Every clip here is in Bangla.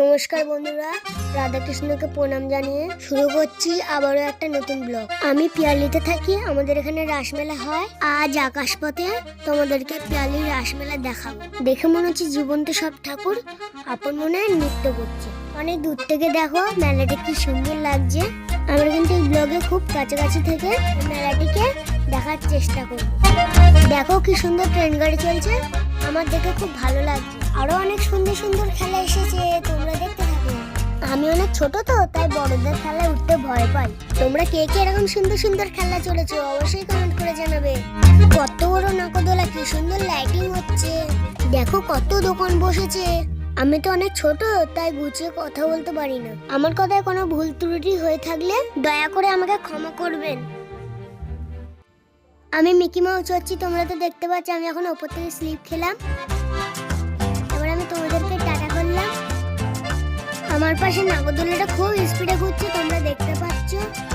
নমস্কার বন্ধুরা, রাধাকৃষ্ণকে প্রণাম জানিয়ে শুরু করছি আবারও একটা নতুন ব্লগ আমি পিয়ালিতে থাকি, আমাদের এখানে রাসমেলা হয়। আজ আকাশপথে তোমাদেরকে পিয়ালির রাসমেলা দেখাবো। দেখে মনে হচ্ছে জীবন্ত সব ঠাকুর আপন মনে হয় নৃত্য করছে। অনেক দূর থেকে দেখো, মেলাটা কি সুন্দর লাগছে। আমরা কিন্তু এই ব্লগে খুব কাছাকাছি থেকে মেলাটিকে দেখার চেষ্টা করব। দেখো কি সুন্দর ট্রেন গাড়ি চলছে। আমার দেখে খুব ভালো লাগছে। আরও অনেক সুন্দর সুন্দর খেলা এসেছে, তোমরা দেখতে থাকো। আমি অনেক ছোট তো, তাই বড়দের খেলায় উঠতে ভয় পাই। তোমরা কে কে এরকম সুন্দর সুন্দর খেলা চলেছো, অবশ্যই কমেন্ট করে জানাবে। কত বড় নাকদোলা, কি সুন্দর লাইটিং হচ্ছে। দেখো কত দোকান বসেছে। আমি তো অনেক ছোট, তাই গুছিয়ে কথা বলতে পারি না। আমার কথায় কোনো ভুল ত্রুটি হয়ে থাকলে দয়া করে আমাকে ক্ষমা করবেন। আমি মিকি মাউস হচ্ছি, তোমরা তো দেখতে পাচ্ছ, আমি এখন ওপর থেকে স্লিপ খেলাম। এবার আমি তোমাদেরকে টাটা করলাম আমার পাশে নাগরদোলাটা খুব স্পিডে ঘুরছে, তোমরা দেখতে পাচ্ছ।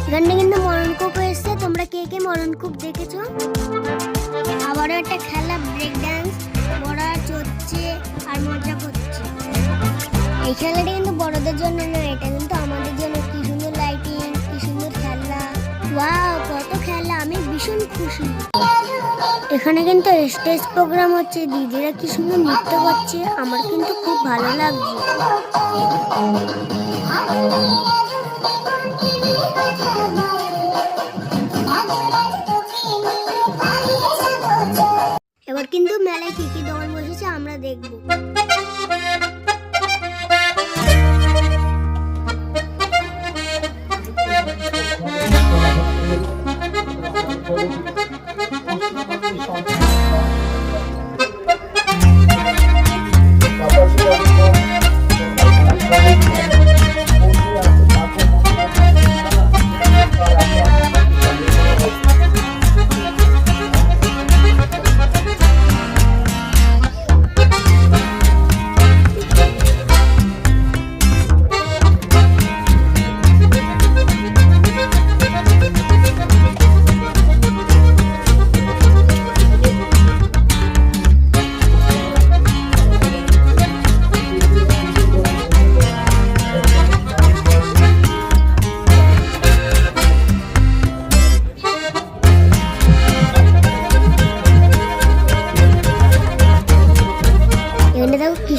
এখানে কিন্তু মরণকূপ এসছে, তোমরা কে কে মরণকূপ দেখেছ? আবারও একটা খেলা ব্রেক ডান্স বড়া চড়ছে আর মজা করছে। এই খেলাটা কিন্তু বড়দের জন্য নয়, এটা কিন্তু আমাদের জন্য। কি সুন্দর লাইটিং কি সুন্দর খেলা। খেলা আমি ভীষণ খুশি। এখানে কিন্তু স্টেজ প্রোগ্রাম হচ্ছে, দিদিরা কি সুন্দর নৃত্য করছে, আমার কিন্তু খুব ভালো লাগছে। এবার কিন্তু মেলায় কি কি দোকান বসেছে আমরা দেখব।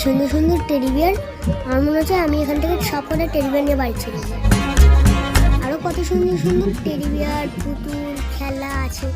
সুন্দর সুন্দর টেলিভিয়ান আমার মনে হচ্ছে আমি এখান থেকে সব কটা টেলিভিয়ান নিয়ে বাড়ি চলে যাই আরও কত সুন্দর সুন্দর টেলিভিয়ান পুতুল, খেলা আছে।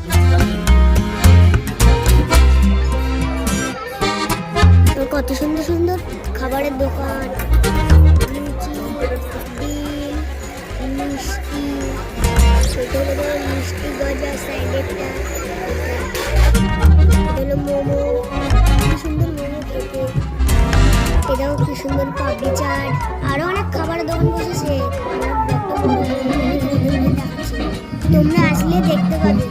সুন্দর পাপড়ি চাট আরও অনেক খাবারের দোকান বসেছে। তোমরা আসলে দেখতে পাবে।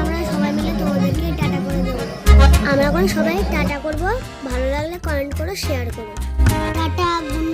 আমরা সবাই মিলে টাটা করে দেবো। আমরা এখন সবাই টাটা করব। ভালো লাগলে কমেন্ট করো শেয়ার করো। Tata good